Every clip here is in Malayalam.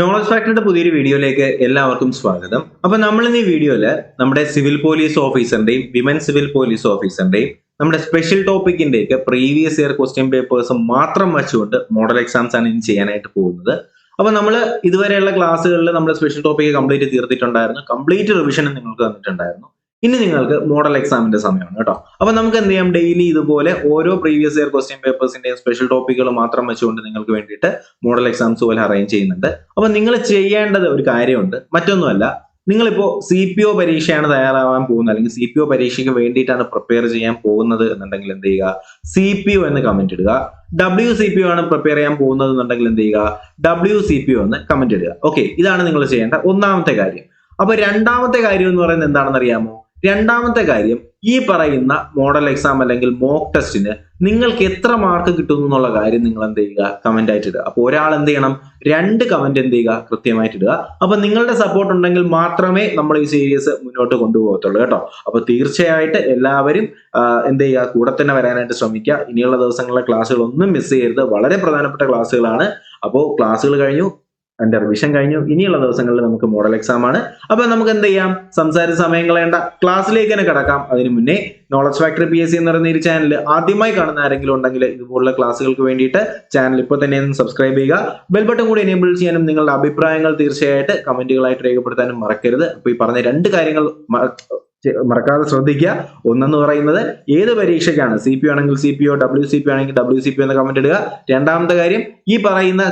നോളജ് ഫാക്ടറിയുടെ പുതിയൊരു വീഡിയോയിലേക്ക് എല്ലാവർക്കും സ്വാഗതം. അപ്പൊ നമ്മൾ ഈ വീഡിയോയിൽ നമ്മുടെ സിവിൽ പോലീസ് ഓഫീസറിന്റെയും വിമൻ സിവിൽ പോലീസ് ഓഫീസറിന്റെയും നമ്മുടെ സ്പെഷ്യൽ ടോപ്പിക്കിന്റെയൊക്കെ പ്രീവിയസ് ഇയർ ക്വസ്റ്റ്യൻ പേപ്പേഴ്സ് മാത്രം വെച്ചുകൊണ്ട് മോഡൽ എക്സാംസ് ആണ് ഇനി ചെയ്യാനായിട്ട് പോകുന്നത്. അപ്പൊ നമ്മൾ ഇതുവരെയുള്ള ക്ലാസ്സുകളിൽ നമ്മുടെ സ്പെഷ്യൽ ടോപ്പിക് കംപ്ലീറ്റ് തീർത്തിട്ടുണ്ടായിരുന്നു കംപ്ലീറ്റ് റിവിഷനും നിങ്ങൾക്ക് തന്നിട്ടുണ്ടായിരുന്നു. ഇനി നിങ്ങൾക്ക് മോഡൽ എക്സാമിന്റെ സമയമാണ് കേട്ടോ. അപ്പൊ നമുക്ക് എന്ത് ചെയ്യാം? ഡെയിലി ഇതുപോലെ ഓരോ പ്രീവിയസ് ഇയർ ക്വസ്റ്റ്യൻ പേപ്പേഴ്സിന്റെയും സ്പെഷ്യൽ ടോപ്പിക്കുകൾ മാത്രം വെച്ചുകൊണ്ട് നിങ്ങൾക്ക് വേണ്ടിയിട്ട് മോഡൽ എക്സാംസ് പോലെ അറേഞ്ച് ചെയ്യുന്നുണ്ട്. അപ്പൊ നിങ്ങൾ ചെയ്യേണ്ടത് ഒരു കാര്യമുണ്ട്. മറ്റൊന്നുമല്ല നിങ്ങളിപ്പോ സി പി ഒ പരീക്ഷയാണ് തയ്യാറാവാൻ പോകുന്നത്. അല്ലെങ്കിൽ സി പി ഒ പരീക്ഷയ്ക്ക് വേണ്ടിയിട്ടാണ് പ്രിപ്പയർ ചെയ്യാൻ പോകുന്നത് എന്നുണ്ടെങ്കിൽ എന്ത് ചെയ്യുക? സി പി ഒ എന്ന് കമന്റ് ഇടുക. ഡബ്ല്യു സി പി ഒ ആണ് പ്രിപ്പയർ ചെയ്യാൻ പോകുന്നത് എന്നുണ്ടെങ്കിൽ എന്ത് ചെയ്യുക? ഡബ്ല്യു സി പി ഒ എന്ന് കമന്റ് ഇടുക. ഓക്കെ ഇതാണ് നിങ്ങൾ ചെയ്യേണ്ട ഒന്നാമത്തെ കാര്യം. അപ്പൊ രണ്ടാമത്തെ കാര്യം എന്ന് പറയുന്നത് എന്താണെന്ന് അറിയാമോ? രണ്ടാമത്തെ കാര്യം ഈ പറയുന്ന മോഡൽ എക്സാം അല്ലെങ്കിൽ മോക്ക് ടെസ്റ്റിന് നിങ്ങൾക്ക് എത്ര മാർക്ക് കിട്ടുന്നു എന്നുള്ള കാര്യം നിങ്ങൾ എന്ത് ചെയ്യുക? കമന്റ് ആയിട്ട് ഇടുക. അപ്പൊ ഒരാൾ എന്ത് ചെയ്യണം? രണ്ട് കമന്റ് എന്ത് ചെയ്യുക? കൃത്യമായിട്ട് ഇടുക. അപ്പൊ നിങ്ങളുടെ സപ്പോർട്ട് ഉണ്ടെങ്കിൽ മാത്രമേ നമ്മൾ ഈ സീരീസ് മുന്നോട്ട് കൊണ്ടുപോകത്തുള്ളൂ കേട്ടോ. അപ്പൊ തീർച്ചയായിട്ട് എല്ലാവരും എന്ത് ചെയ്യുക? കൂടെ തന്നെ വരാനായിട്ട് ശ്രമിക്കുക. ഇനിയുള്ള ദിവസങ്ങളിലെ ക്ലാസ്സുകൾ ഒന്നും മിസ് ചെയ്യരുത്. വളരെ പ്രധാനപ്പെട്ട ക്ലാസ്സുകളാണ് അപ്പോൾ ക്ലാസ്സുകൾ കഴിഞ്ഞു. എന്റെ റിവിഷൻ കഴിഞ്ഞു. ഇനിയുള്ള ദിവസങ്ങളിൽ നമുക്ക് മോഡൽ എക്സാം ആണ്. അപ്പൊ നമുക്ക് എന്ത് ചെയ്യാം? സംസാര സമയം കളയേണ്ട. ക്ലാസ്സിലേക്ക് തന്നെ കിടക്കാം. അതിനു മുന്നേ knowledge factory P S C എന്ന് പറയുന്ന ഈ ചാനൽ ആദ്യമായി കാണുന്ന ആരെങ്കിലും ഉണ്ടെങ്കിൽ ഇതുപോലുള്ള ക്ലാസ്സുകൾക്ക് വേണ്ടിയിട്ട് ചാനൽ ഇപ്പോൾ തന്നെ സബ്സ്ക്രൈബ് ചെയ്യുക. ബെൽ ബട്ടൺ കൂടി എനേബിൾ ചെയ്യാനും നിങ്ങളുടെ അഭിപ്രായങ്ങൾ തീർച്ചയായിട്ട് കമന്റുകളായിട്ട് രേഖപ്പെടുത്താനും മറക്കരുത്. അപ്പൊ ഈ പറഞ്ഞ രണ്ട് കാര്യങ്ങൾ മറക്കാതെ ശ്രദ്ധിക്കുക. ഒന്നെന്ന് പറയുന്നത് ഏത് പരീക്ഷയ്ക്കാണ്? സി പി ആണെങ്കിൽ C P O W C P ആണെങ്കിൽ ഡബ്ല്യു സി പി എന്ന് കമന്റ് ഇടുക. രണ്ടാമത്തെ കാര്യം ഈ പറയുന്ന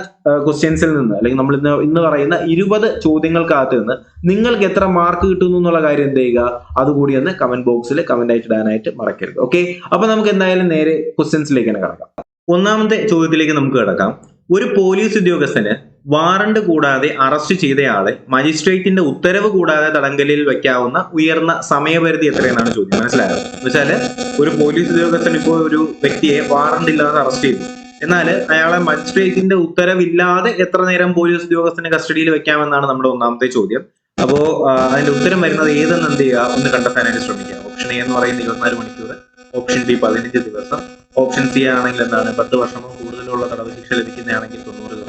ക്വസ്റ്റ്യൻസിൽ നിന്ന് അല്ലെങ്കിൽ നമ്മൾ ഇന്ന് ഇന്ന് പറയുന്ന ഇരുപത് ചോദ്യങ്ങൾക്കകത്ത് നിന്ന് നിങ്ങൾക്ക് എത്ര മാർക്ക് കിട്ടുന്നു എന്നുള്ള കാര്യം എന്ത് ചെയ്യുക? അതുകൂടി ഒന്ന് കമന്റ് ബോക്സിൽ കമന്റ് ആയിട്ട് ഇടാനായിട്ട് മറക്കരുത്. ഓക്കെ അപ്പൊ നമുക്ക് എന്തായാലും നേരെ ക്വസ്റ്റ്യൻസിലേക്ക് തന്നെ കിടക്കാം. ഒന്നാമത്തെ ചോദ്യത്തിലേക്ക് നമുക്ക് കിടക്കാം. ഒരു പോലീസ് ഉദ്യോഗസ്ഥന് വാറണ്ട് കൂടാതെ അറസ്റ്റ് ചെയ്തയാളെ മജിസ്ട്രേറ്റിന്റെ ഉത്തരവ് കൂടാതെ തടങ്കലിൽ വെക്കാവുന്ന ഉയർന്ന സമയപരിധി എത്രയെന്നാണ് ചോദ്യം. മനസ്സിലായത് എന്ന് വെച്ചാൽ ഒരു പോലീസ് ഉദ്യോഗസ്ഥൻ ഇപ്പോൾ ഒരു വ്യക്തിയെ വാറണ്ട് ഇല്ലാതെ അറസ്റ്റ് ചെയ്തു. എന്നാൽ അയാളെ മജിസ്ട്രേറ്റിന്റെ ഉത്തരവില്ലാതെ എത്ര നേരം പോലീസ് ഉദ്യോഗസ്ഥന് കസ്റ്റഡിയിൽ വെക്കാമെന്നാണ് നമ്മുടെ ഒന്നാമത്തെ ചോദ്യം. അപ്പോ അതിന്റെ ഉത്തരം വരുന്നത് ഏതെന്ന് എന്ത് ചെയ്യുക? ഒന്ന് കണ്ടെത്താനായിട്ട് ശ്രമിക്കുക. ഓപ്ഷൻ എ എന്ന് പറയുന്നത് ഇരുപത്തിനാല് മണിക്കൂർ. ഓപ്ഷൻ ബി പതിനഞ്ച് ദിവസം. ഓപ്ഷൻ സി ആണെങ്കിൽ എന്താണ്? പത്ത് വർഷമോ കൂടുതലുള്ള തടവ് ശിക്ഷ ലഭിക്കുന്നതാണെങ്കിൽ തൊണ്ണൂറ്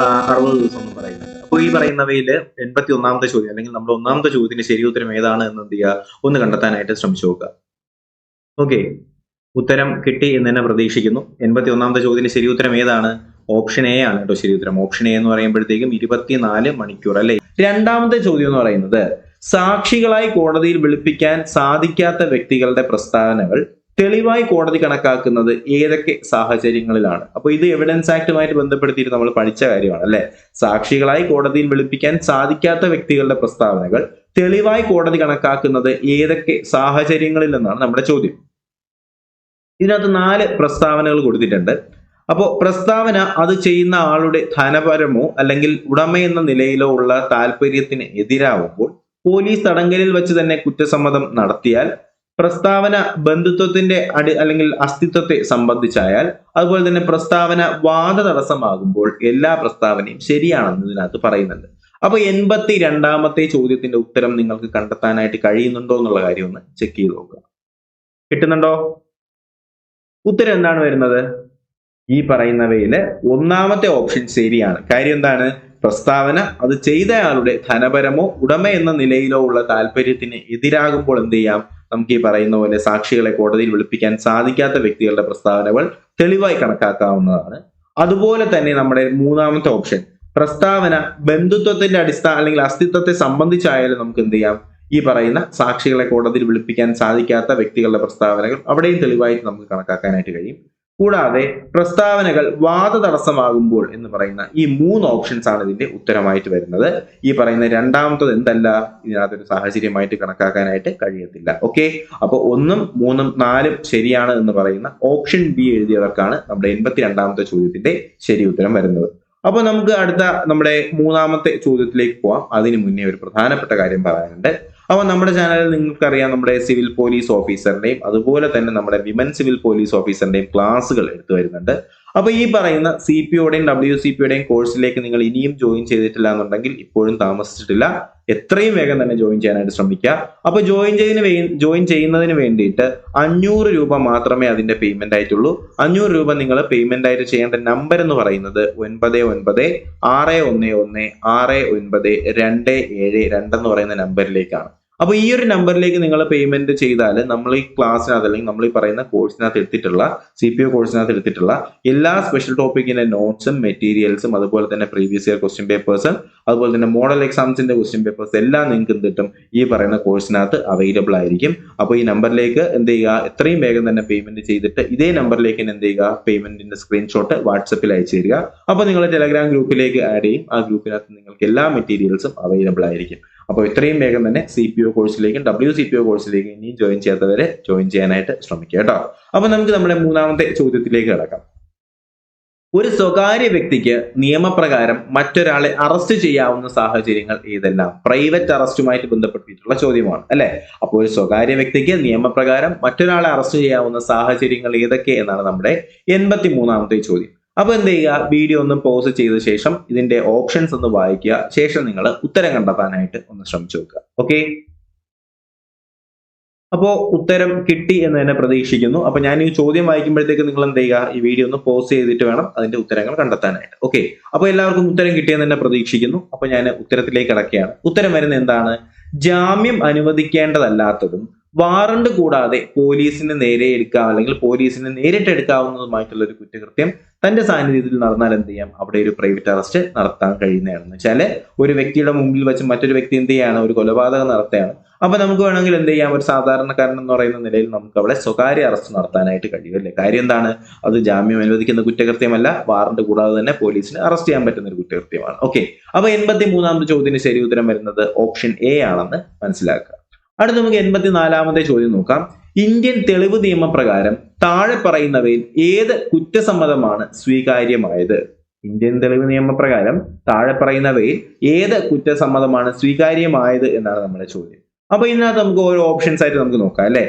അറുപത് ദിവസം എന്ന് പറയുന്നത് അപ്പോൾ ഈ പറയുന്നവയിൽ എൺപത്തി ഒന്നാമത്തെ ചോദ്യം അല്ലെങ്കിൽ നമ്മൾ ഒന്നാമത്തെ ചോദ്യത്തിന്റെ ശരി ഉത്തരം ഏതാണ് എന്ന് എന്ത് ചെയ്യുക? ഒന്ന് കണ്ടെത്താനായിട്ട് ശ്രമിച്ചു നോക്കുക. ഓക്കെ. ഉത്തരം കിട്ടി എന്ന് തന്നെ പ്രതീക്ഷിക്കുന്നു. എൺപത്തി ഒന്നാമത്തെ ചോദ്യത്തിന് ശരി ഉത്തരം ഏതാണ്? ഓപ്ഷൻ എ ആണ് കേട്ടോ ശരി ഉത്തരം. ഓപ്ഷൻ എ എന്ന് പറയുമ്പോഴത്തേക്കും ഇരുപത്തിനാല് മണിക്കൂർ അല്ലെ? രണ്ടാമത്തെ ചോദ്യം എന്ന് പറയുന്നത് സാക്ഷികളായി കോടതിയിൽ വിളിപ്പിക്കാൻ സാധിക്കാത്ത വ്യക്തികളുടെ പ്രസ്താവനകൾ തെളിവായി കോടതി കണക്കാക്കുന്നത് ഏതൊക്കെ സാഹചര്യങ്ങളിലാണ്? അപ്പൊ ഇത് എവിഡൻസ് ആക്ടുമായിട്ട് ബന്ധപ്പെടുത്തിയിട്ട് നമ്മൾ പഠിച്ച കാര്യമാണ് അല്ലെ? സാക്ഷികളായി കോടതിയിൽ വിളിപ്പിക്കാൻ സാധിക്കാത്ത വ്യക്തികളുടെ പ്രസ്താവനകൾ തെളിവായി കോടതി കണക്കാക്കുന്നത് ഏതൊക്കെ സാഹചര്യങ്ങളിൽ എന്നാണ് നമ്മുടെ ചോദ്യം. ഇതിനകത്ത് നാല് പ്രസ്താവനകൾ കൊടുത്തിട്ടുണ്ട്. അപ്പോൾ പ്രസ്താവന അത് ചെയ്യുന്ന ആളുടെ ധനപരമോ അല്ലെങ്കിൽ ഉടമ എന്ന നിലയിലോ ഉള്ള താല്പര്യത്തിന് എതിരാവുമ്പോൾ പോലീസ് തടങ്കലിൽ വെച്ച് തന്നെ കുറ്റസമ്മതം നടത്തിയാൽ പ്രസ്താവന ബന്ധുത്വത്തിന്റെ അടി അല്ലെങ്കിൽ അസ്തിത്വത്തെ സംബന്ധിച്ചായാൽ അതുപോലെ തന്നെ പ്രസ്താവന വാദ തടസ്സമാകുമ്പോൾ എല്ലാ പ്രസ്താവനയും ശരിയാണെന്ന് ഇതിനകത്ത് പറയുന്നുണ്ട്. അപ്പൊ എൺപത്തി രണ്ടാമത്തെ ചോദ്യത്തിന്റെ ഉത്തരം നിങ്ങൾക്ക് കണ്ടെത്താനായിട്ട് കഴിയുന്നുണ്ടോ എന്നുള്ള കാര്യം ഒന്ന് ചെക്ക് ചെയ്ത് നോക്കുക. കിട്ടുന്നുണ്ടോ? ഉത്തരം എന്താണ് വരുന്നത്? ഈ പറയുന്നവയിൽ ഒന്നാമത്തെ ഓപ്ഷൻ ശരിയാണ്. കാര്യം എന്താണ്? പ്രസ്താവന അത് ചെയ്തയാളുടെ ധനപരമോ ഉടമ എന്ന നിലയിലോ ഉള്ള താല്പര്യത്തിന് എതിരാകുമ്പോൾ എന്ത് ചെയ്യാം? നമുക്ക് ഈ പറയുന്ന പോലെ സാക്ഷികളെ കോടതിയിൽ വിളിപ്പിക്കാൻ സാധിക്കാത്ത വ്യക്തികളുടെ പ്രസ്താവനകൾ തെളിവായി കണക്കാക്കാവുന്നതാണ്. അതുപോലെ തന്നെ നമ്മുടെ മൂന്നാമത്തെ ഓപ്ഷൻ പ്രസ്താവന ബന്ധുത്വത്തിന്റെ അടിസ്ഥാന അല്ലെങ്കിൽ അസ്തിത്വത്തെ സംബന്ധിച്ചായാലും നമുക്ക് എന്ത് ചെയ്യാം? ഈ പറയുന്ന സാക്ഷികളെ കോടതിയിൽ വിളിപ്പിക്കാൻ സാധിക്കാത്ത വ്യക്തികളുടെ പ്രസ്താവനകൾ അവിടെയും തെളിവായിട്ട് നമുക്ക് കണക്കാക്കാനായിട്ട് കഴിയും. കൂടാതെ പ്രസ്താവനകൾ വാദ തടസ്സമാകുമ്പോൾ എന്ന് പറയുന്ന ഈ മൂന്ന് ഓപ്ഷൻസ് ആണ് ഇതിന്റെ ഉത്തരമായിട്ട് വരുന്നത്. ഈ പറയുന്ന രണ്ടാമത്തത് എന്തല്ല? ഇതിനകത്തൊരു സാഹചര്യമായിട്ട് കണക്കാക്കാനായിട്ട് കഴിയത്തില്ല. ഓക്കെ അപ്പൊ ഒന്നും മൂന്നും നാലും ശരിയാണ് എന്ന് പറയുന്ന ഓപ്ഷൻ ബി എഴുതിയവർക്കാണ് നമ്മുടെ എൺപത്തി രണ്ടാമത്തെ ചോദ്യത്തിന്റെ ശരി ഉത്തരം വരുന്നത്. അപ്പൊ നമുക്ക് അടുത്ത നമ്മുടെ മൂന്നാമത്തെ ചോദ്യത്തിലേക്ക് പോവാം. അതിന് മുന്നേ ഒരു പ്രധാനപ്പെട്ട കാര്യം പറയാനുണ്ട്. അപ്പൊ നമ്മുടെ ചാനലിൽ നിങ്ങൾക്കറിയാം നമ്മുടെ സിവിൽ പോലീസ് ഓഫീസറിന്റെയും അതുപോലെ തന്നെ നമ്മുടെ വിമൻ സിവിൽ പോലീസ് ഓഫീസറിന്റെയും ക്ലാസ്സുകൾ എടുത്തു വരുന്നുണ്ട്. അപ്പൊ ഈ പറയുന്ന സി പി ഒയുടെയും ഡബ്ല്യു സി പിയുടെയും കോഴ്സിലേക്ക് നിങ്ങൾ ഇനിയും ജോയിൻ ചെയ്തിട്ടില്ല എന്നുണ്ടെങ്കിൽ ഇപ്പോഴും താമസിച്ചിട്ടില്ല. എത്രയും വേഗം തന്നെ ജോയിൻ ചെയ്യാനായിട്ട് ശ്രമിക്കുക. അപ്പൊ ജോയിൻ ചെയ്യുന്നതിന് വേ ജോയിൻ ചെയ്യുന്നതിന് വേണ്ടിയിട്ട് അഞ്ഞൂറ് രൂപ മാത്രമേ അതിന്റെ പേയ്മെന്റ് ആയിട്ടുള്ളൂ. അഞ്ഞൂറ് രൂപ നിങ്ങൾ പേയ്മെന്റ് ആയിട്ട് ചെയ്യേണ്ട നമ്പർ എന്ന് പറയുന്നത് ഒൻപത് ഒൻപത് ആറ് ഒന്ന് ഒന്ന് ആറ് ഒൻപത് രണ്ട് ഏഴ് രണ്ടെന്ന് പറയുന്ന നമ്പറിലേക്കാണ് അപ്പൊ ഈ ഒരു നമ്പറിലേക്ക് നിങ്ങൾ പേയ്മെന്റ് ചെയ്താൽ നമ്മൾ ഈ ക്ലാസ്സിനകത്ത് അല്ലെങ്കിൽ നമ്മൾ ഈ പറയുന്ന കോഴ്സിനകത്ത് എടുത്തിട്ടുള്ള സി പി ഒ കോഴ്സിനകത്ത് എടുത്തിട്ടുള്ള എല്ലാ സ്പെഷ്യൽ ടോപ്പിക്കിന്റെ നോട്ട്സും മെറ്റീരിയൽസും അതുപോലെ തന്നെ പ്രീവിയസ് ഇയർ ക്വസ്റ്റ്യൻ പേപ്പേഴ്സ് അതുപോലെ തന്നെ മോഡൽ എക്സാംസിന്റെ ക്വസ്റ്റ്യൻ പേപ്പേഴ്സ് എല്ലാം നിങ്ങൾക്ക് എന്ത് കിട്ടും ഈ പറയുന്ന കോഴ്സിനകത്ത് അവൈലബിൾ ആയിരിക്കും. അപ്പോൾ ഈ നമ്പറിലേക്ക് എന്ത് ചെയ്യുക എത്രയും വേഗം തന്നെ പേയ്മെന്റ് ചെയ്തിട്ട് ഇതേ നമ്പറിലേക്ക് തന്നെ എന്ത് ചെയ്യുക പേയ്മെന്റിന്റെ സ്ക്രീൻഷോട്ട് വാട്സപ്പിൽ അയച്ചു തരിക. അപ്പോൾ നിങ്ങൾ ടെലഗ്രാം ഗ്രൂപ്പിലേക്ക് ആഡ് ചെയ്യും. ആ ഗ്രൂപ്പിനകത്ത് നിങ്ങൾക്ക് എല്ലാ മെറ്റീരിയൽസും അവൈലബിൾ ആയിരിക്കും. അപ്പോൾ ഇത്രയും വേഗം തന്നെ സി പി ഒ കോഴ്സിലേക്കും ഡബ്ല്യു സി പി ഒ കോഴ്സിലേക്കും ഇനിയും ജോയിൻ ചെയ്യാത്തവരെ ജോയിൻ ചെയ്യാനായിട്ട് ശ്രമിക്കുക കേട്ടോ. അപ്പൊ നമുക്ക് നമ്മുടെ മൂന്നാമത്തെ ചോദ്യത്തിലേക്ക് കിടക്കാം. ഒരു സ്വകാര്യ വ്യക്തിക്ക് നിയമപ്രകാരം മറ്റൊരാളെ അറസ്റ്റ് ചെയ്യാവുന്ന സാഹചര്യങ്ങൾ ഏതെല്ലാം? പ്രൈവറ്റ് അറസ്റ്റുമായിട്ട് ബന്ധപ്പെട്ടിട്ടുള്ള ചോദ്യമാണ് അല്ലെ? അപ്പോൾ ഒരു സ്വകാര്യ വ്യക്തിക്ക് നിയമപ്രകാരം മറ്റൊരാളെ അറസ്റ്റ് ചെയ്യാവുന്ന സാഹചര്യങ്ങൾ ഏതൊക്കെ എന്നാണ് നമ്മുടെ എൺപത്തി മൂന്നാമത്തെ ചോദ്യം. അപ്പൊ എന്ത് ചെയ്യുക? വീഡിയോ ഒന്ന് പോസ് ചെയ്ത ശേഷം ഇതിന്റെ ഓപ്ഷൻസ് ഒന്ന് വായിക്കുക. ശേഷം നിങ്ങൾ ഉത്തരം കണ്ടെത്താനായിട്ട് ഒന്ന് ശ്രമിച്ചു നോക്കുക. ഓക്കെ അപ്പോൾ ഉത്തരം കിട്ടി എന്ന് തന്നെ പ്രതീക്ഷിക്കുന്നു. അപ്പൊ ഞാൻ ഈ ചോദ്യം വായിക്കുമ്പോഴത്തേക്ക് നിങ്ങൾ എന്ത് ചെയ്യുക? ഈ വീഡിയോ ഒന്ന് പോസ് ചെയ്തിട്ട് വേണം അതിന്റെ ഉത്തരങ്ങൾ കണ്ടെത്താനായിട്ട്. ഓക്കെ അപ്പൊ എല്ലാവർക്കും ഉത്തരം കിട്ടിയെന്ന് തന്നെ പ്രതീക്ഷിക്കുന്നു. അപ്പൊ ഞാൻ ഉത്തരത്തിലേക്ക് കിടക്കുകയാണ്. ഉത്തരം വരുന്നത് എന്താണ്? ജാമ്യം അനുവദിക്കേണ്ടതല്ലാത്തതും വാറണ്ട് കൂടാതെ പോലീസിന് നേരെ എടുക്കാം അല്ലെങ്കിൽ പോലീസിന് നേരിട്ട് എടുക്കാവുന്നതുമായിട്ടുള്ള ഒരു കുറ്റകൃത്യം തന്റെ സാന്നിധ്യത്തിൽ നടന്നാൽ എന്ത് ചെയ്യാം? അവിടെ ഒരു പ്രൈവറ്റ് അറസ്റ്റ് നടത്താൻ കഴിയുന്നതാണെന്ന് വെച്ചാൽ ഒരു വ്യക്തിയുടെ മുമ്പിൽ വെച്ച് മറ്റൊരു വ്യക്തി എന്ത് ചെയ്യാണ്? ഒരു കൊലപാതകം നടത്തുകയാണ്. അപ്പൊ നമുക്ക് വേണമെങ്കിൽ എന്ത് ചെയ്യാം? ഒരു സാധാരണക്കാരൻ എന്ന് പറയുന്ന നിലയിൽ നമുക്ക് അവിടെ സ്വകാര്യ അറസ്റ്റ് നടത്താനായിട്ട് കഴിയും അല്ലേ? കാര്യം എന്താണ്? അത് ജാമ്യം അനുവദിക്കുന്ന കുറ്റകൃത്യമല്ല. വാറണ്ട് കൂടാതെ തന്നെ പോലീസിന് അറസ്റ്റ് ചെയ്യാൻ പറ്റുന്ന ഒരു കുറ്റകൃത്യമാണ്. ഓക്കെ അപ്പൊ എൺപത്തി മൂന്നാമത്തെ ചോദ്യത്തിന് ശരി ഉത്തരം വരുന്നത് ഓപ്ഷൻ എ ആണെന്ന് മനസ്സിലാക്കുക. അടുത്ത നമുക്ക് എൺപത്തിനാലാമത്തെ ചോദ്യം നോക്കാം. ഇന്ത്യൻ തെളിവ് നിയമപ്രകാരം താഴെ പറയുന്നവയിൽ ഏത് കുറ്റസമ്മതമാണ് സ്വീകാര്യമായത്? ഇന്ത്യൻ തെളിവ് നിയമപ്രകാരം താഴെ പറയുന്നവയിൽ ഏത് കുറ്റസമ്മതമാണ് സ്വീകാര്യമായത് എന്നാണ് നമ്മുടെ ചോദ്യം. അപ്പൊ ഇതിനകത്ത് നമുക്ക് ഓരോ ഓപ്ഷൻസ് ആയിട്ട് നമുക്ക് നോക്കാം അല്ലെ?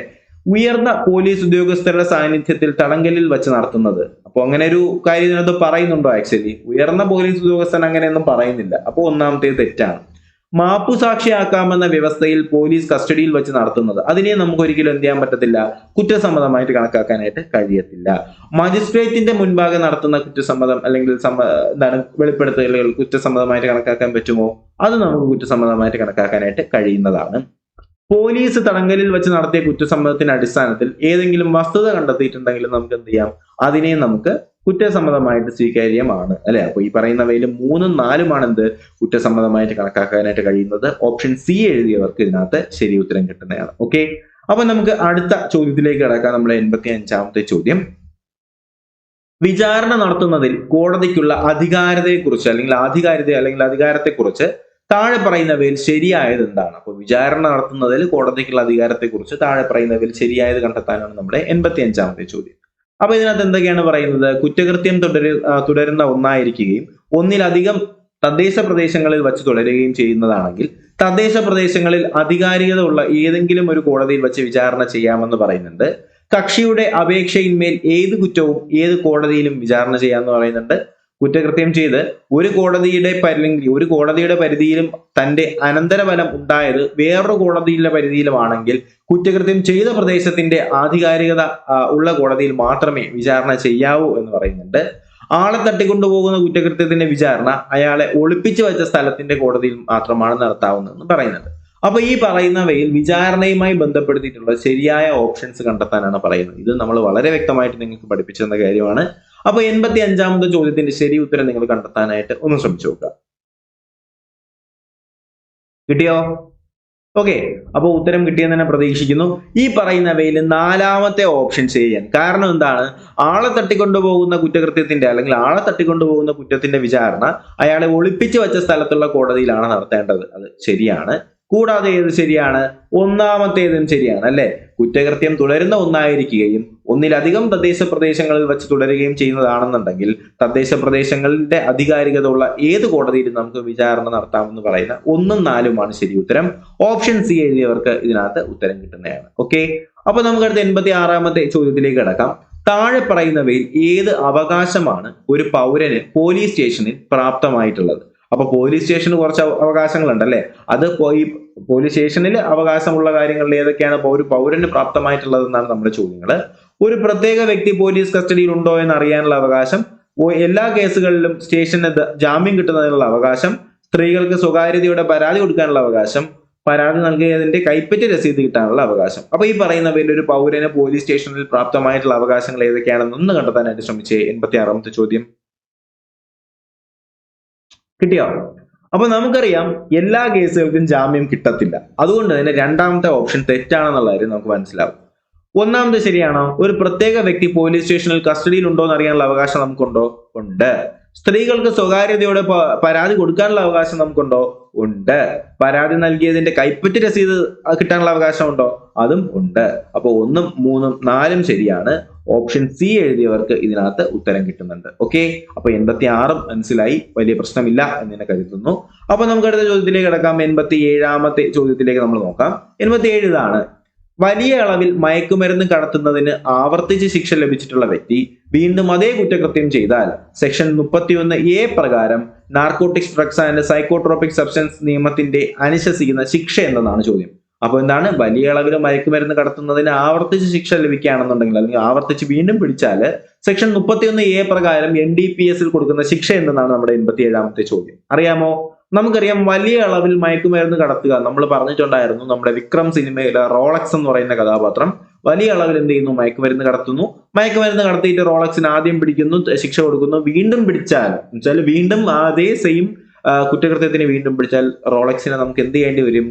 ഉയർന്ന പോലീസ് ഉദ്യോഗസ്ഥരുടെ സാന്നിധ്യത്തിൽ തടങ്കലിൽ വെച്ച് നടത്തുന്നത്. അപ്പൊ അങ്ങനെ ഒരു കാര്യം ഇതിനകത്ത് പറയുന്നുണ്ടോ ആക്ച്വലി ഉയർന്ന പോലീസ് ഉദ്യോഗസ്ഥൻ അങ്ങനെയൊന്നും പറയുന്നില്ല. അപ്പൊ ഒന്നാമത്തേത് തെറ്റാണ്. മാപ്പുസാക്ഷിയാക്കാമെന്ന വ്യവസ്ഥയിൽ പോലീസ് കസ്റ്റഡിയിൽ വെച്ച് നടത്തുന്നത്. അതിനെ നമുക്ക് ഒരിക്കലും എന്ത് ചെയ്യാൻ പറ്റത്തില്ല? കുറ്റസമ്മതമായിട്ട് കണക്കാക്കാനായിട്ട് കഴിയത്തില്ല. മജിസ്ട്രേറ്റിന്റെ മുൻപാകെ നടത്തുന്ന കുറ്റസമ്മതം അല്ലെങ്കിൽ എന്താണ് വെളിപ്പെടുത്തലുകൾ കുറ്റസമ്മതമായിട്ട് കണക്കാക്കാൻ പറ്റുമോ? അത് നമുക്ക് കുറ്റസമ്മതമായിട്ട് കണക്കാക്കാനായിട്ട് കഴിയുന്നതാണ്. പോലീസ് തടങ്കലിൽ വെച്ച് നടത്തിയ കുറ്റസമ്മതത്തിന്റെ അടിസ്ഥാനത്തിൽ ഏതെങ്കിലും വസ്തുത കണ്ടെത്തിയിട്ടുണ്ടെങ്കിൽ നമുക്ക് എന്ത് ചെയ്യാം? അതിനെ നമുക്ക് കുറ്റസമ്മതമായിട്ട് സ്വീകാര്യമാണ് അല്ലെ? അപ്പൊ ഈ പറയുന്നവയിൽ മൂന്നും നാലുമാണ് എന്ത് കുറ്റസമ്മതമായിട്ട് കണക്കാക്കാനായിട്ട് കഴിയുന്നത് ഓപ്ഷൻ സി എഴുതിയവർക്ക് ഇതിനകത്ത് ശരി ഉത്തരം കിട്ടുന്നതാണ്. ഓക്കെ അപ്പൊ നമുക്ക് അടുത്ത ചോദ്യത്തിലേക്ക് കിടക്കാം. നമ്മുടെ എൺപത്തി അഞ്ചാമത്തെ ചോദ്യം. വിചാരണ നടത്തുന്നതിൽ കോടതിക്കുള്ള അധികാരത്തെക്കുറിച്ച് അല്ലെങ്കിൽ ആധികാരികത അല്ലെങ്കിൽ അധികാരത്തെക്കുറിച്ച് താഴെ പറയുന്നവയിൽ ശരിയായത് എന്താണ്? അപ്പോൾ വിചാരണ നടത്തുന്നതിൽ കോടതിക്കുള്ള അധികാരത്തെക്കുറിച്ച് താഴെ പറയുന്നവയിൽ ശരിയായത് കണ്ടെത്താനാണ് നമ്മുടെ എൺപത്തി അഞ്ചാമത്തെ ചോദ്യം. അപ്പൊ ഇതിനകത്ത് എന്തൊക്കെയാണ് പറയുന്നത്? കുറ്റകൃത്യം തുടരു തുടരുന്ന ഒന്നായിരിക്കുകയും ഒന്നിലധികം തദ്ദേശ പ്രദേശങ്ങളിൽ വച്ച് തുടരുകയും ചെയ്യുന്നതാണെങ്കിൽ തദ്ദേശ പ്രദേശങ്ങളിൽ അധികാരികത ഉള്ള ഏതെങ്കിലും ഒരു കോടതിയിൽ വച്ച് വിചാരണ ചെയ്യാമെന്ന് പറയുന്നുണ്ട്. കക്ഷിയുടെ അപേക്ഷയിന്മേൽ ഏത് കുറ്റവും ഏത് കോടതിയിലും വിചാരണ ചെയ്യാമെന്ന് പറയുന്നുണ്ട്. കുറ്റകൃത്യം ചെയ്ത് ഒരു കോടതിയുടെ പരിധി ഒരു കോടതിയുടെ പരിധിയിലും തന്റെ അനന്തരഫലം ഉണ്ടായത് വേറൊരു കോടതിയിലെ പരിധിയിലുമാണെങ്കിൽ കുറ്റകൃത്യം ചെയ്ത പ്രദേശത്തിന്റെ ആധികാരികത ഉള്ള കോടതിയിൽ മാത്രമേ വിചാരണ ചെയ്യാവൂ എന്ന് പറയുന്നുണ്ട്. ആളെ തട്ടിക്കൊണ്ടുപോകുന്ന കുറ്റകൃത്യത്തിന്റെ വിചാരണ അയാളെ ഒളിപ്പിച്ചു വെച്ച സ്ഥലത്തിന്റെ കോടതിയിൽ മാത്രമാണ് നടത്താവുന്നതെന്ന് പറയുന്നുണ്ട് അപ്പൊ ഈ പറയുന്നവയിൽ വിചാരണയുമായി ബന്ധപ്പെടുത്തിയിട്ടുള്ള ശരിയായ ഓപ്ഷൻസ് കണ്ടെത്താനാണ് പറയുന്നത്. ഇത് നമ്മൾ വളരെ വ്യക്തമായിട്ട് നിങ്ങൾക്ക് പഠിപ്പിച്ചു തന്ന കാര്യമാണ്. അപ്പൊ എൺപത്തി അഞ്ചാമത്തെ ചോദ്യത്തിന്റെ ശരി ഉത്തരം നിങ്ങൾ കണ്ടെത്താനായിട്ട് ഒന്ന് ശ്രമിച്ചു നോക്കുക. കിട്ടിയോ? ഓക്കെ അപ്പൊ ഉത്തരം കിട്ടിയെന്ന് തന്നെ പ്രതീക്ഷിക്കുന്നു. ഈ പറയുന്നവയിൽ നാലാമത്തെ ഓപ്ഷൻ ചെയ്യാൻ. കാരണം എന്താണ്? ആളെ തട്ടിക്കൊണ്ടുപോകുന്ന കുറ്റകൃത്യത്തിന്റെ അല്ലെങ്കിൽ ആളെ തട്ടിക്കൊണ്ടുപോകുന്ന കുറ്റത്തിന്റെ വിചാരണ അയാളെ ഒളിപ്പിച്ചു വെച്ച സ്ഥലത്തുള്ള കോടതിയിലാണ് നടത്തേണ്ടത്. അത് ശരിയാണ്. കൂടാതെ ഏത് ശരിയാണ്? ഒന്നാമത്തേതും ശരിയാണ് അല്ലെ? കുറ്റകൃത്യം തുടരുന്ന ഒന്നായിരിക്കുകയും ഒന്നിലധികം തദ്ദേശ പ്രദേശങ്ങളിൽ വെച്ച് തുടരുകയും ചെയ്യുന്നതാണെന്നുണ്ടെങ്കിൽ തദ്ദേശ പ്രദേശങ്ങളുടെ അധികാരികത ഉള്ള ഏത് കോടതിയിലും നമുക്ക് വിചാരണ നടത്താമെന്ന് പറയുന്ന ഒന്നും നാലുമാണ് ശരി ഉത്തരം. ഓപ്ഷൻ സി എഴുതിയവർക്ക് ഇതിനകത്ത് ഉത്തരം കിട്ടുന്നതാണ്. ഓക്കെ? അപ്പൊ നമുക്ക് അടുത്ത എൺപത്തി ആറാമത്തെ ചോദ്യത്തിലേക്ക് കിടക്കാം. താഴെ പറയുന്നവയിൽ ഏത് അവകാശമാണ് ഒരു പൗരന് പോലീസ് സ്റ്റേഷനിൽ പ്രാപ്തമായിട്ടുള്ളത്? അപ്പൊ പോലീസ് സ്റ്റേഷന് കുറച്ച് അവകാശങ്ങളുണ്ട് അവകാശങ്ങളുണ്ടല്ലേ? അത് ഈ പോലീസ് സ്റ്റേഷനിൽ അവകാശമുള്ള കാര്യങ്ങളിൽ ഏതൊക്കെയാണ് ഒരു പൗരന് പ്രാപ്തമായിട്ടുള്ളത് എന്നാണ് നമ്മുടെ ചോദ്യങ്ങൾ ഒരു പ്രത്യേക വ്യക്തി പോലീസ് കസ്റ്റഡിയിൽ ഉണ്ടോ എന്ന് അറിയാനുള്ള അവകാശം എല്ലാ കേസുകളിലും സ്റ്റേഷന് ജാമ്യം കിട്ടുന്നതിനുള്ള അവകാശം. സ്ത്രീകൾക്ക് സ്വകാര്യതയുടെ പരാതി കൊടുക്കാനുള്ള അവകാശം. പരാതി നൽകിയതിന്റെ കൈപ്പറ്റി രസീത് കിട്ടാനുള്ള അവകാശം. അപ്പൊ ഈ പറയുന്നവയിൽ ഒരു പൗരന് പോലീസ് സ്റ്റേഷനിൽ പ്രാപ്തമായിട്ടുള്ള അവകാശങ്ങൾ ഏതൊക്കെയാണെന്ന് ഒന്ന് കണ്ടെത്താനായിട്ട് ശ്രമിച്ചേ എൺപത്തി ആറാമത്തെ ചോദ്യം. കിട്ടിയോ? അപ്പൊ നമുക്കറിയാം എല്ലാ കേസുകൾക്കും ജാമ്യം കിട്ടത്തില്ല. അതുകൊണ്ട് തന്നെ രണ്ടാമത്തെ ഓപ്ഷൻ തെറ്റാണെന്നുള്ള കാര്യം നമുക്ക് മനസ്സിലാവും. ഒന്നാമത് ശരിയാണോ? ഒരു പ്രത്യേക വ്യക്തി പോലീസ് സ്റ്റേഷനിൽ കസ്റ്റഡിയിൽ ഉണ്ടോ എന്ന് അറിയാനുള്ള അവകാശം നമുക്കുണ്ടോ? ഉണ്ട്. സ്ത്രീകൾക്ക് സ്വകാര്യതയോടെ പരാതി കൊടുക്കാനുള്ള അവകാശം നമുക്കുണ്ടോ? ഉണ്ട്. പരാതി നൽകിയതിന്റെ കൈപ്പറ്റി രസീത് കിട്ടാനുള്ള അവകാശം ഉണ്ടോ അതും ഉണ്ട്. അപ്പോൾ ഒന്നും മൂന്നും നാലും ശരിയാണ്. ഓപ്ഷൻ സി എഴുതിയവർക്ക് ഇതിനകത്ത് ഉത്തരം കിട്ടുന്നുണ്ട്. ഓക്കെ അപ്പൊ എൺപത്തി ആറും മനസ്സിലായി. വലിയ പ്രശ്നമില്ല എന്ന് തന്നെ കരുതുന്നു. അപ്പൊ നമുക്ക് അടുത്ത ചോദ്യത്തിലേക്ക് കിടക്കാം. എൺപത്തി ഏഴാമത്തെ ചോദ്യത്തിലേക്ക് നമ്മൾ നോക്കാം. എൺപത്തി ഏഴ് ഇതാണ്. വലിയ അളവിൽ മയക്കുമരുന്ന് കടത്തുന്നതിന് ആവർത്തിച്ച് ശിക്ഷ ലഭിച്ചിട്ടുള്ള വ്യക്തി വീണ്ടും അതേ കുറ്റകൃത്യം ചെയ്താൽ സെക്ഷൻ മുപ്പത്തിയൊന്ന് എ പ്രകാരം narcotics drugs and psychotropic substance നിയമത്തിന്റെ അനുശസിക്കുന്ന ശിക്ഷ എന്നതാണ് ചോദ്യം. അപ്പോൾ എന്താണ്? വലിയ അളവിൽ മയക്കുമരുന്ന് കടത്തുന്നതിന് ആവർത്തിച്ച് ശിക്ഷ ലഭിക്കുകയാണെന്നുണ്ടെങ്കിൽ അല്ലെങ്കിൽ ആവർത്തിച്ച് വീണ്ടും പിടിച്ചാൽ സെക്ഷൻ മുപ്പത്തിയൊന്ന് എ പ്രകാരം എൻ ഡി പി എസിൽ കൊടുക്കുന്ന ശിക്ഷ എന്തെന്നാണ് നമ്മുടെ എൺപത്തി ഏഴാമത്തെ ചോദ്യം. അറിയാമോ? നമുക്കറിയാം വലിയ അളവിൽ മയക്കുമരുന്ന് കടത്തുക. നമ്മൾ പറഞ്ഞിട്ടുണ്ടായിരുന്നു നമ്മുടെ വിക്രം സിനിമയിലെ റോളക്സ് എന്ന് പറയുന്ന കഥാപാത്രം വലിയ അളവിൽ എന്ത് ചെയ്യുന്നു? മയക്കുമരുന്ന് കടത്തുന്നു. മയക്കുമരുന്ന് കടത്തിയിട്ട് റോളക്സിന് ആദ്യം പിടിക്കുന്നു ശിക്ഷ കൊടുക്കുന്നു. വീണ്ടും പിടിച്ചാൽ വെച്ചാൽ വീണ്ടും അതേ സെയിം കുറ്റകൃത്യത്തിന് വീണ്ടും പിടിച്ചാൽ റോളക്സിനെ നമുക്ക് എന്ത് ചെയ്യേണ്ടി വരും?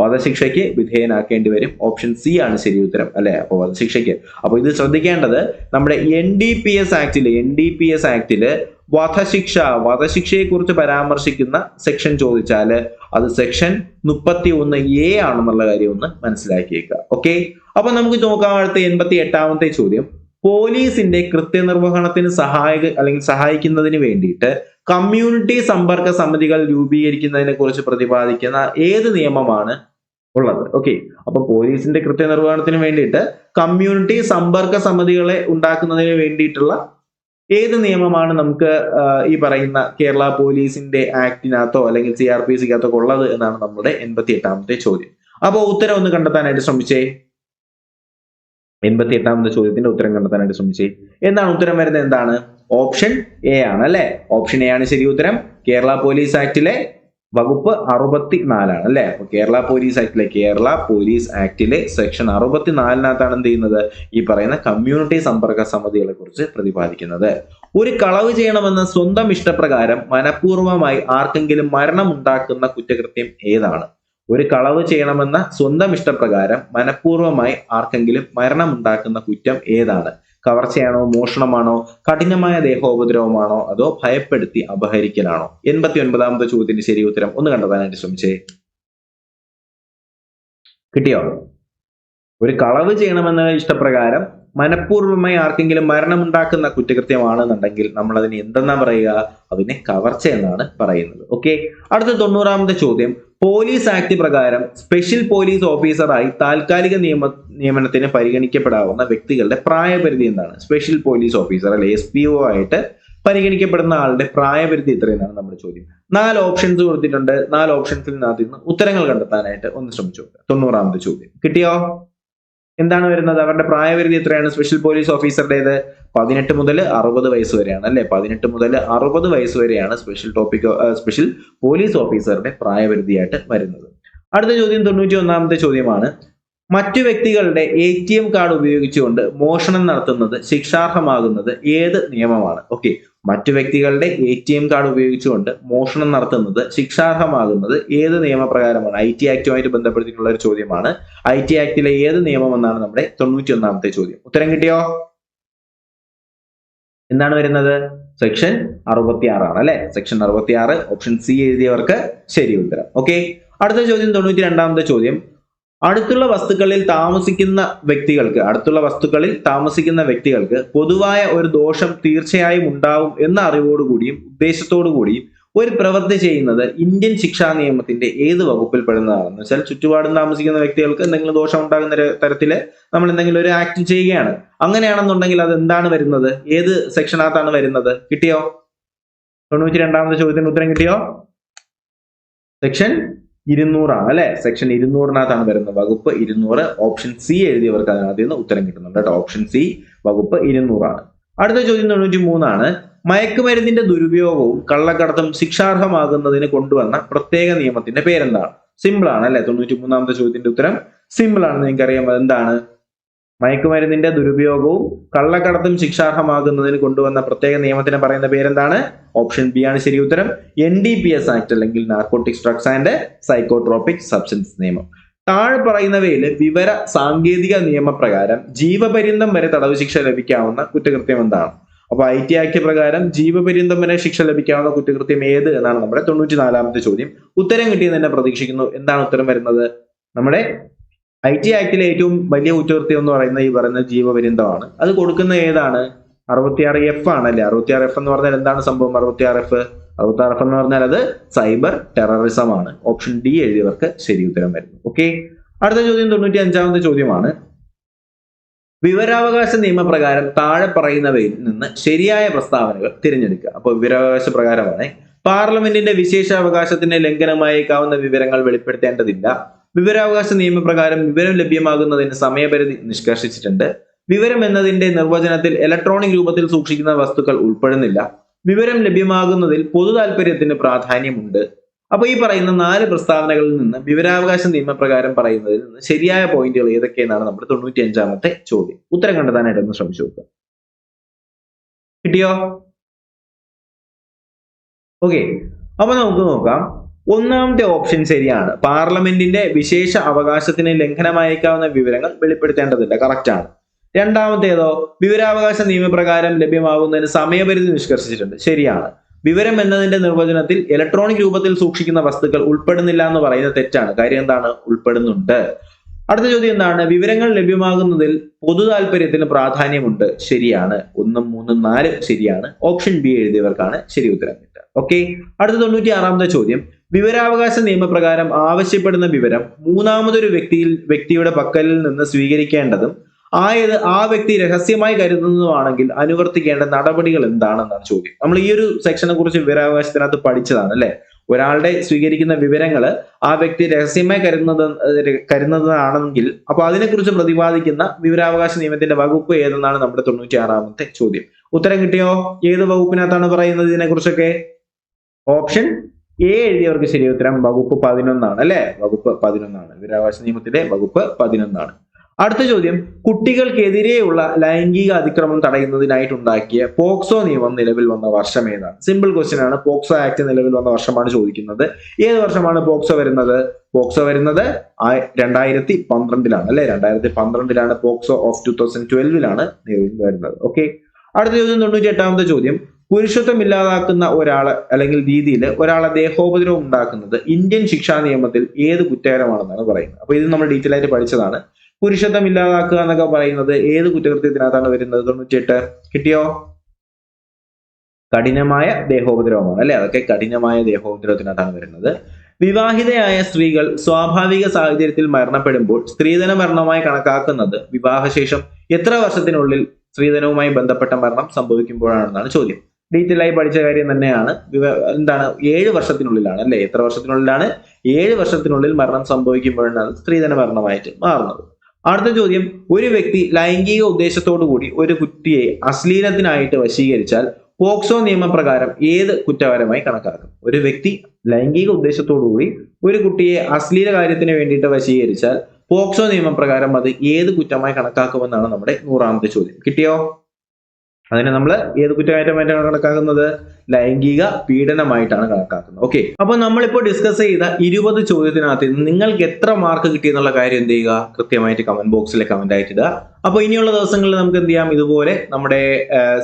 വധശിക്ഷയ്ക്ക് വിധേയനാക്കേണ്ടി വരും. ഓപ്ഷൻ സി ആണ് ശരി ഉത്തരം അല്ലെ? അപ്പോൾ വധശിക്ഷയ്ക്ക്. അപ്പോൾ ഇത് ശ്രദ്ധിക്കേണ്ടത് നമ്മുടെ എൻ ഡി പി എസ് ആക്ടിൽ എൻ ഡി പി എസ് ആക്ടിൽ വധശിക്ഷ വധശിക്ഷയെ കുറിച്ച് പരാമർശിക്കുന്ന സെക്ഷൻ ചോദിച്ചാൽ അത് സെക്ഷൻ മുപ്പത്തി ഒന്ന് എ ആണെന്നുള്ള കാര്യം ഒന്ന് മനസ്സിലാക്കിയേക്കുക. ഓക്കെ അപ്പൊ നമുക്ക് നോക്കാം അടുത്ത എൺപത്തി എട്ടാമത്തെ ചോദ്യം. പോലീസിന്റെ കൃത്യനിർവഹണത്തിന് സഹായക അല്ലെങ്കിൽ സഹായിക്കുന്നതിന് വേണ്ടിയിട്ട് കമ്മ്യൂണിറ്റി സമ്പർക്ക സമിതികൾ രൂപീകരിക്കുന്നതിനെ കുറിച്ച് പ്രതിപാദിക്കുന്ന ഏത് നിയമമാണ് ഉള്ളത്. ഓക്കെ അപ്പൊ പോലീസിന്റെ കൃത്യനിർവഹണത്തിന് വേണ്ടിയിട്ട് കമ്മ്യൂണിറ്റി സമ്പർക്ക സമിതികളെ ഉണ്ടാക്കുന്നതിന് വേണ്ടിയിട്ടുള്ള ഏത് നിയമമാണ് നമുക്ക് ഈ പറയുന്ന കേരള പോലീസിന്റെ ആക്ടിനകത്തോ അല്ലെങ്കിൽ സി ആർ പി സിക്കകത്തോ ഉള്ളത് എന്നാണ് നമ്മുടെ എൺപത്തി എട്ടാമത്തെ ചോദ്യം. അപ്പോൾ ഉത്തരം ഒന്ന് കണ്ടെത്താനായിട്ട് ശ്രമിച്ചേ. എൺപത്തി എട്ടാമത്തെ ചോദ്യത്തിന്റെ ഉത്തരം കണ്ടെത്താനായിട്ട് ശ്രമിച്ചേ. എന്താണ് ഉത്തരം വരുന്നത്? എന്താണ്? ഓപ്ഷൻ എ ആണ് അല്ലെ? ഓപ്ഷൻ എ ആണ് ശരി ഉത്തരം. കേരള പോലീസ് ആക്ടിലെ വകുപ്പ് അറുപത്തി നാലാണ് അല്ലെ കേരള പോലീസ് ആക്ടിലെ കേരള പോലീസ് ആക്ടിലെ സെക്ഷൻ അറുപത്തി നാലിനകത്താണ് എന്ത് ചെയ്യുന്നത്? ഈ പറയുന്ന കമ്മ്യൂണിറ്റി സമ്പർക്ക സമിതികളെ കുറിച്ച് പ്രതിപാദിക്കുന്നത്. ഒരു കളവ് ചെയ്യണമെന്ന സ്വന്തം ഇഷ്ടപ്രകാരം മനഃപൂർവമായി ആർക്കെങ്കിലും മരണമുണ്ടാക്കുന്ന കുറ്റകൃത്യം ഏതാണ്? ഒരു കളവ് ചെയ്യണമെന്ന സ്വന്തം ഇഷ്ടപ്രകാരം മനഃപൂർവമായി ആർക്കെങ്കിലും മരണമുണ്ടാക്കുന്ന കുറ്റം ഏതാണ്? കവർച്ചയാണോ മോഷണമാണോ കഠിനമായ ദേഹോപദ്രവമാണോ അതോ ഭയപ്പെടുത്തി അപഹരിക്കലാണോ? എൺപത്തി ഒൻപതാമത്തെ ചോദ്യത്തിന് ശരി ഉത്തരം. ഒന്ന് കണ്ടെത്താനായിട്ട് ശ്രമിച്ചേ. കിട്ടിയോ? ഒരു കളവ് ചെയ്യണമെന്ന ഇഷ്ടപ്രകാരം മനഃപൂർവമായി ആർക്കെങ്കിലും മരണമുണ്ടാക്കുന്ന കുറ്റകൃത്യമാണെന്നുണ്ടെങ്കിൽ നമ്മൾ അതിന് എന്തെന്നാ പറയുക? അതിനെ കവർച്ച എന്നാണ് പറയുന്നത്. ഓക്കെ അടുത്ത തൊണ്ണൂറാമത്തെ ചോദ്യം. പോലീസ് ആക്ട് പ്രകാരം സ്പെഷ്യൽ പോലീസ് ഓഫീസറായി താൽക്കാലിക നിയമ നിയമനത്തിന് പരിഗണിക്കപ്പെടാവുന്ന വ്യക്തികളുടെ പ്രായപരിധി എന്താണ്? സ്പെഷ്യൽ പോലീസ് ഓഫീസർ അല്ലെ എസ് പി ഒ ആയിട്ട് പരിഗണിക്കപ്പെടുന്ന ആളുടെ പ്രായപരിധി എത്രയെന്നാണ് നമ്മുടെ ചോദ്യം. നാല് ഓപ്ഷൻസ് കൊടുത്തിട്ടുണ്ട്. നാല് ഓപ്ഷൻസിൽ നിന്ന് ഉത്തരങ്ങൾ കണ്ടെത്താനായിട്ട് ഒന്ന് ശ്രമിച്ചു തൊണ്ണൂറാമത്തെ ചോദ്യം. കിട്ടിയോ? എന്താണ് വരുന്നത്? അവരുടെ പ്രായപരിധി എത്രയാണ്? സ്പെഷ്യൽ പോലീസ് ഓഫീസറുടേത് പതിനെട്ട് മുതൽ അറുപത് വയസ്സ് വരെയാണ് അല്ലെ? പതിനെട്ട് മുതൽ അറുപത് വയസ്സ് വരെയാണ് സ്പെഷ്യൽ ടോപ്പിക് സ്പെഷ്യൽ പോലീസ് ഓഫീസറുടെ പ്രായപരിധിയായിട്ട് വരുന്നത്. അടുത്ത ചോദ്യം തൊണ്ണൂറ്റി ഒന്നാമത്തെ ചോദ്യമാണ്. മറ്റു വ്യക്തികളുടെ എ ടി എം കാർഡ് ഉപയോഗിച്ചുകൊണ്ട് മോഷണം നടത്തുന്നത് ശിക്ഷാർഹമാകുന്നത് ഏത് നിയമമാണ്? ഓക്കെ മറ്റു വ്യക്തികളുടെ എ ടി എം കാർഡ് ഉപയോഗിച്ചുകൊണ്ട് മോഷണം നടത്തുന്നത് ശിക്ഷാർഹമാകുന്നത് ഏത് നിയമപ്രകാരമാണ്? ഐ ടി ആക്ടുമായിട്ട് ബന്ധപ്പെടുത്തിയിട്ടുള്ള ഒരു ചോദ്യമാണ്. ഐ ടി ആക്ടിലെ ഏത് നിയമം എന്നാണ് നമ്മുടെ തൊണ്ണൂറ്റി ഒന്നാമത്തെ ചോദ്യം. ഉത്തരം കിട്ടിയോ? എന്താണ് വരുന്നത്? സെക്ഷൻ അറുപത്തി ആറാണ് അല്ലെ? സെക്ഷൻ അറുപത്തി ആറ് ഓപ്ഷൻ സി എഴുതിയവർക്ക് ശരി ഉത്തരം. ഓക്കെ അടുത്ത ചോദ്യം തൊണ്ണൂറ്റി രണ്ടാമത്തെ ചോദ്യം. അടുത്തുള്ള വസ്തുക്കളിൽ താമസിക്കുന്ന വ്യക്തികൾക്ക് അടുത്തുള്ള വസ്തുക്കളിൽ താമസിക്കുന്ന വ്യക്തികൾക്ക് പൊതുവായ ഒരു ദോഷം തീർച്ചയായും ഉണ്ടാവും എന്ന അറിവോടുകൂടിയും ഉദ്ദേശത്തോടു കൂടിയും ഒരു പ്രവൃത്തി ചെയ്യുന്നത് ഇന്ത്യൻ ശിക്ഷാ നിയമത്തിന്റെ ഏത് വകുപ്പിൽ പെടുന്നതാണെന്ന് വെച്ചാൽ ചുറ്റുപാടും താമസിക്കുന്ന വ്യക്തികൾക്ക് എന്തെങ്കിലും ദോഷം ഉണ്ടാകുന്ന തരത്തിൽ നമ്മൾ എന്തെങ്കിലും ഒരു ആക്ട് ചെയ്യുകയാണ്. അങ്ങനെയാണെന്നുണ്ടെങ്കിൽ അത് എന്താണ് വരുന്നത്? ഏത് സെക്ഷനകത്താണ് വരുന്നത്? കിട്ടിയോ? തൊണ്ണൂറ്റി രണ്ടാമത്തെ ചോദ്യത്തിന് ഉത്തരം കിട്ടിയോ? സെക്ഷൻ ഇരുന്നൂറാണ് അല്ലെ? സെക്ഷൻ ഇരുന്നൂറിനകത്താണ് വരുന്നത് വകുപ്പ് ഇരുന്നൂറ്. ഓപ്ഷൻ സി എഴുതിയവർക്ക് അതിനകത്ത് നിന്ന് ഉത്തരം കിട്ടുന്നുണ്ട് കേട്ടോ. ഓപ്ഷൻ സി വകുപ്പ് ഇരുന്നൂറാണ്. അടുത്ത ചോദ്യം തൊണ്ണൂറ്റി മൂന്നാണ് മയക്കുമരുന്നിന്റെ ദുരുപയോഗവും കള്ളക്കടത്തും ശിക്ഷാർഹമാകുന്നതിന് കൊണ്ടുവന്ന പ്രത്യേക നിയമത്തിന്റെ പേരെന്താണ്? സിമ്പിൾ ആണ് അല്ലെ? തൊണ്ണൂറ്റി മൂന്നാമത്തെ ചോദ്യത്തിന്റെ ഉത്തരം സിമ്പിൾ ആണ് നിങ്ങൾക്ക് അറിയാം എന്താണ് മയക്കുമരുന്നിന്റെ ദുരുപയോഗവും കള്ളക്കടത്തും ശിക്ഷാർഹമാകുന്നതിന് കൊണ്ടുവന്ന പ്രത്യേക നിയമത്തിന് പറയുന്ന പേരെന്താണ്? ഓപ്ഷൻ ബി ആണ് ശരി ഉത്തരം. N D P S act അല്ലെങ്കിൽ narcotics drugs and psychotropic substance നിയമം. താഴെ പറയുന്നവയിൽ വിവര സാങ്കേതിക നിയമപ്രകാരം ജീവപര്യന്തം വരെ തടവ് ശിക്ഷ ലഭിക്കാവുന്ന കുറ്റകൃത്യം എന്താണ്? അപ്പൊ ഐ ടി ആക്ട് പ്രകാരം ജീവപര്യന്തം വരെ ശിക്ഷ ലഭിക്കാവുന്ന കുറ്റകൃത്യം ഏത് എന്നാണ് നമ്മുടെ തൊണ്ണൂറ്റി നാലാമത്തെ ചോദ്യം. ഉത്തരം കിട്ടിയെന്ന് തന്നെ പ്രതീക്ഷിക്കുന്നു. എന്താണ് ഉത്തരം വരുന്നത്? നമ്മുടെ ഐ ടി ആക്ടിലെ ഏറ്റവും വലിയ കുറ്റകൃത്യം എന്ന് പറയുന്നത് ഈ പറയുന്ന ജീവപര്യന്തമാണ്. അത് കൊടുക്കുന്ന ഏതാണ്? അറുപത്തിയാറ് എഫ് ആണല്ലേ? അറുപത്തിയാറ് എഫ് എന്ന് പറഞ്ഞാൽ എന്താണ് സംഭവം? അറുപത്തിയാറ് എഫ് അറുപത്തിയാറ് എഫ് എന്ന് പറഞ്ഞാൽ അത് സൈബർ ടെററിസം ആണ്. ഓപ്ഷൻ ഡി എഴുതിയവർക്ക് ശരി ഉത്തരം വരുന്നു. ഓക്കെ അടുത്ത ചോദ്യം തൊണ്ണൂറ്റി അഞ്ചാമത്തെ ചോദ്യമാണ്. വിവരാവകാശ നിയമപ്രകാരം താഴെ പറയുന്നവയിൽ നിന്ന് ശരിയായ പ്രസ്താവനകൾ തിരഞ്ഞെടുക്കുക. അപ്പോൾ വിവരാവകാശ പ്രകാരമാണ്. പാർലമെന്റിന്റെ വിശേഷാവകാശത്തിന്റെ ലംഘനമായേക്കാവുന്ന വിവരങ്ങൾ വെളിപ്പെടുത്തേണ്ടതില്ല. വിവരാവകാശ നിയമപ്രകാരം വിവരം ലഭ്യമാകുന്നതിന് സമയപരിധി നിഷ്കർഷിച്ചിട്ടുണ്ട്. വിവരം എന്നതിന്റെ നിർവചനത്തിൽ ഇലക്ട്രോണിക് രൂപത്തിൽ സൂക്ഷിക്കുന്ന വസ്തുക്കൾ ഉൾപ്പെടുന്നില്ല. വിവരം ലഭ്യമാകുന്നതിൽ പൊതു താല്പര്യത്തിന് പ്രാധാന്യമുണ്ട്. അപ്പൊ ഈ പറയുന്ന നാല് പ്രസ്താവനകളിൽ നിന്ന് വിവരാവകാശ നിയമപ്രകാരം പറയുന്നതിൽ നിന്ന് ശരിയായ പോയിന്റുകൾ ഏതൊക്കെയെന്നാണ് നമ്മുടെ തൊണ്ണൂറ്റി അഞ്ചാമത്തെ ചോദ്യം. ഉത്തരം കണ്ടെത്താനായിട്ട് ഒന്ന് ശ്രമിച്ചു നോക്കുക കിട്ടിയോ? ഓക്കെ. അപ്പൊ നമുക്ക് നോക്കാം. ഒന്നാമത്തെ ഓപ്ഷൻ ശരിയാണ്. പാർലമെന്റിന്റെ വിശേഷ അവകാശത്തിന് ലംഘനമായേക്കാവുന്ന വിവരങ്ങൾ വെളിപ്പെടുത്തേണ്ടതില്ല കറക്റ്റ് ആണ്. രണ്ടാമത്തേതോ വിവരാവകാശ നിയമപ്രകാരം ലഭ്യമാകുന്നതിന് സമയപരിധി നിഷ്കർഷിച്ചിട്ടുണ്ട്. ശരിയാണ്. വിവരം എന്നതിന്റെ നിർവചനത്തിൽ ഇലക്ട്രോണിക് രൂപത്തിൽ സൂക്ഷിക്കുന്ന വസ്തുക്കൾ ഉൾപ്പെടുന്നില്ല എന്ന് പറയുന്നത് തെറ്റാണ്. കാര്യം എന്താണ്? ഉൾപ്പെടുന്നുണ്ട്. അടുത്ത ചോദ്യം എന്താണ്? വിവരങ്ങൾ ലഭ്യമാകുന്നതിൽ പൊതു താല്പര്യത്തിന് പ്രാധാന്യമുണ്ട്. ശരിയാണ്. ഒന്നും മൂന്നും നാലും ശരിയാണ്. ഓപ്ഷൻ ബി എഴുതിയവർക്കാണ് ശരി ഉത്തരം കിട്ടുക. ഓക്കെ അടുത്ത തൊണ്ണൂറ്റി ആറാമത്തെ ചോദ്യം. വിവരാവകാശ നിയമപ്രകാരം ആവശ്യപ്പെടുന്ന വിവരം മൂന്നാമതൊരു വ്യക്തിയിൽ വ്യക്തിയുടെ പക്കലിൽ നിന്ന് സ്വീകരിക്കേണ്ടതും ആയത് ആ വ്യക്തി രഹസ്യമായി കരുതുന്നതുമാണെങ്കിൽ അനുവർത്തിക്കേണ്ട നടപടികൾ എന്താണെന്നാണ് ചോദ്യം. നമ്മൾ ഈ ഒരു സെക്ഷനെ കുറിച്ച് വിവരാവകാശത്തിനകത്ത് പഠിച്ചതാണ് അല്ലെ? ഒരാളുടെ സ്വീകരിക്കുന്ന വിവരങ്ങൾ ആ വ്യക്തി രഹസ്യമായി കരുതുന്നത് കരുതുന്നതാണെങ്കിൽ അപ്പൊ അതിനെക്കുറിച്ച് പ്രതിപാദിക്കുന്ന വിവരാവകാശ നിയമത്തിന്റെ വകുപ്പ് ഏതെന്നാണ് നമ്മുടെ തൊണ്ണൂറ്റി ആറാമത്തെ ചോദ്യം. ഉത്തരം കിട്ടിയോ? ഏത് വകുപ്പിനകത്താണ് പറയുന്നത് ഇതിനെക്കുറിച്ചൊക്കെ? ഓപ്ഷൻ എ എഴുതിയവർക്ക് ശരി ഉത്തരം വകുപ്പ് പതിനൊന്നാണ് അല്ലെ? വകുപ്പ് പതിനൊന്നാണ്. വിവരാവകാശ നിയമത്തിലെ വകുപ്പ് പതിനൊന്നാണ്. അടുത്ത ചോദ്യം കുട്ടികൾക്കെതിരെയുള്ള ലൈംഗിക അതിക്രമം തടയുന്നതിനായിട്ടുണ്ടാക്കിയ പോക്സോ നിയമം നിലവിൽ വന്ന വർഷം ഏതാണ്? സിമ്പിൾ ക്വസ്റ്റ്യൻ ആണ്. പോക്സോ ആക്ട് നിലവിൽ വന്ന വർഷമാണ് ചോദിക്കുന്നത്. ഏത് വർഷമാണ് പോക്സോ വരുന്നത്? പോക്സോ വരുന്നത് രണ്ടായിരത്തി പന്ത്രണ്ടിലാണ് അല്ലെ? രണ്ടായിരത്തി പന്ത്രണ്ടിലാണ് പോക്സോ ഓഫ് ടൂ തൗസൻഡ് ട്വൽവിലാണ് വരുന്നത്. ഓക്കെ അടുത്ത ചോദ്യം തൊണ്ണൂറ്റി എട്ടാമത്തെ ചോദ്യം. പുരുഷത്വം ഇല്ലാതാക്കുന്ന ഒരാൾ അല്ലെങ്കിൽ രീതിയിൽ ഒരാളെ ദേഹോപദ്രവം ഉണ്ടാക്കുന്നത് ഇന്ത്യൻ ശിക്ഷാ നിയമത്തിൽ ഏത് കുറ്റകരമാണെന്നാണ് പറയുന്നത്. അപ്പൊ ഇത് നമ്മൾ ഡീറ്റെയിൽ ആയിട്ട് പഠിച്ചതാണ്. പുരുഷത്വം ഇല്ലാതാക്കുക എന്നൊക്കെ പറയുന്നത് ഏത് കുറ്റകൃത്യത്തിനകത്താണ് വരുന്നത്? തൊണ്ണൂറ്റിയെട്ട് കിട്ടിയോ? കഠിനമായ ദേഹോപദ്രവമാണ് അല്ലെ? അതൊക്കെ കഠിനമായ ദേഹോപദ്രവത്തിനകത്താണ് വരുന്നത്. വിവാഹിതയായ സ്ത്രീകൾ സ്വാഭാവിക സാഹചര്യത്തിൽ മരണപ്പെടുമ്പോൾ സ്ത്രീധന മരണമായി കണക്കാക്കുന്നത് വിവാഹശേഷം എത്ര വർഷത്തിനുള്ളിൽ സ്ത്രീധനവുമായി ബന്ധപ്പെട്ട മരണം സംഭവിക്കുമ്പോഴാണെന്നാണ് ചോദ്യം. ഡീറ്റെയിൽ ആയി പഠിച്ച കാര്യം തന്നെയാണ്. എന്താണ് ഏഴ് വർഷത്തിനുള്ളിലാണ് അല്ലെ? എത്ര വർഷത്തിനുള്ളിലാണ്? ഏഴ് വർഷത്തിനുള്ളിൽ മരണം സംഭവിക്കുമ്പോഴാണ് സ്ത്രീധന മരണമായിട്ട് മാറുന്നത്. അടുത്ത ചോദ്യം ഒരു വ്യക്തി ലൈംഗിക ഉദ്ദേശത്തോടു കൂടി ഒരു കുട്ടിയെ അശ്ലീലത്തിനായിട്ട് വശീകരിച്ചാൽ പോക്സോ നിയമപ്രകാരം ഏത് കുറ്റകരമായി കണക്കാക്കും? ഒരു വ്യക്തി ലൈംഗിക ഉദ്ദേശത്തോടു കൂടി ഒരു കുട്ടിയെ അശ്ലീല കാര്യത്തിന് വേണ്ടിയിട്ട് വശീകരിച്ചാൽ പോക്സോ നിയമപ്രകാരം അത് ഏത് കുറ്റമായി കണക്കാക്കുമെന്നാണ് നമ്മുടെ നൂറാമത്തെ ചോദ്യം. കിട്ടിയോ? അതിനെ നമ്മൾ ഏത് കുറ്റമായിട്ടാണ് കണക്കാക്കുന്നത്? ലൈംഗിക പീഡനമായിട്ടാണ് കണക്കാക്കുന്നത്. ഓക്കെ അപ്പൊ നമ്മളിപ്പോൾ ഡിസ്കസ് ചെയ്ത ഇരുപത് ചോദ്യത്തിനകത്ത് നിങ്ങൾക്ക് എത്ര മാർക്ക് കിട്ടി എന്നുള്ള കാര്യം എന്ത് ചെയ്യുക? കൃത്യമായിട്ട് കമന്റ് ബോക്സിൽ കമന്റ് ആയിട്ട് ഇടുക. അപ്പോൾ ഇനിയുള്ള ദിവസങ്ങളിൽ നമുക്ക് എന്ത് ചെയ്യാം? ഇതുപോലെ നമ്മുടെ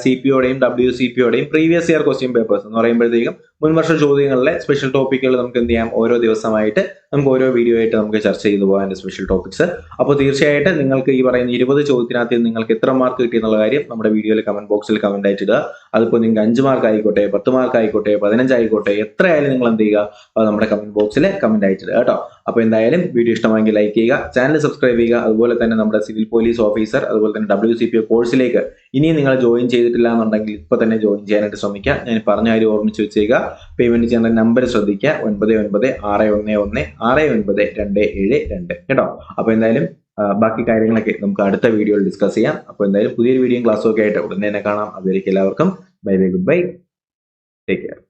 സി പി ഒയുടെയും ഡബ്ല്യു സി പി ഒയുടെയും പ്രീവിയസ് ഇയർ ക്വസ്റ്റ്യൻ പേപ്പേഴ്സ് എന്ന് പറയുമ്പോഴത്തേക്കും മുൻവർഷ ചോദ്യങ്ങളിലെ സ്പെഷ്യൽ ടോപ്പിക്കുകൾ നമുക്ക് എന്ത് ചെയ്യാം? ഓരോ ദിവസമായിട്ട് നമുക്ക് ഓരോ വീഡിയോ ആയിട്ട് നമുക്ക് ചർച്ച ചെയ്തു പോകാൻ സ്പെഷ്യൽ ടോപ്പിക്സ് അപ്പോൾ തീർച്ചയായിട്ടും നിങ്ങൾക്ക് ഈ പറയുന്ന ഇരുപത് ചോദ്യത്തിനകത്ത് നിങ്ങൾക്ക് എത്ര മാർക്ക് കിട്ടിയെന്നുള്ള കാര്യം നമ്മുടെ വീഡിയോയിൽ കമന്റ് ബോക്സിൽ കമന്റ് ആയിട്ട് ഇടുക. അതിപ്പോൾ നിങ്ങൾക്ക് അഞ്ച് മാർക്ക് ആയിക്കോട്ടെ. പത്ത് മാർക്ക് ആയിക്കോട്ടെ പതിനഞ്ചായിക്കോട്ടെ എത്ര എത്രയായാലും നിങ്ങൾ എന്ത് ചെയ്യുക? അത് നമ്മുടെ കമന്റ് ബോക്സിൽ കമന്റ് അയച്ചിടുക കേട്ടോ. അപ്പൊ എന്തായാലും വീഡിയോ ഇഷ്ടമെങ്കിൽ ലൈക്ക് ചെയ്യുക ചാനൽ സബ്സ്ക്രൈബ് ചെയ്യുക. അതുപോലെ തന്നെ നമ്മുടെ സിവിൽ പോലീസ് ഓഫീസർ അതുപോലെ തന്നെ ഡബ്ല്യു സി പി കോഴ്സിലേക്ക് ഇനിയും നിങ്ങൾ ജോയിൻ ചെയ്തിട്ടില്ല എന്നുണ്ടെങ്കിൽ ഇപ്പോൾ തന്നെ ജോയിൻ ചെയ്യാനായിട്ട് ശ്രമിക്കുക. ഞാൻ പറഞ്ഞ കാര്യം ഓർമ്മിച്ച് വെച്ചേക്കുക. പേയ്മെന്റ് ചെയ്യേണ്ട നമ്പർ ശ്രദ്ധിക്കുക. ഒൻപത് ഒൻപത് ആറ് ഒന്ന് ഒന്ന് ആറ് ഒൻപത് രണ്ട് ഏഴ് രണ്ട് കേട്ടോ. അപ്പൊ എന്തായാലും ബാക്കി കാര്യങ്ങളൊക്കെ നമുക്ക് അടുത്ത വീഡിയോയിൽ ഡിസ്കസ് ചെയ്യാം. അപ്പൊ എന്തായാലും പുതിയൊരു വീഡിയോയും ക്ലാസ്സും ഒക്കെ ആയിട്ട് ഉടനെ തന്നെ കാണാം. അതുവരേക്കും എല്ലാവർക്കും bye bye good bye Take care.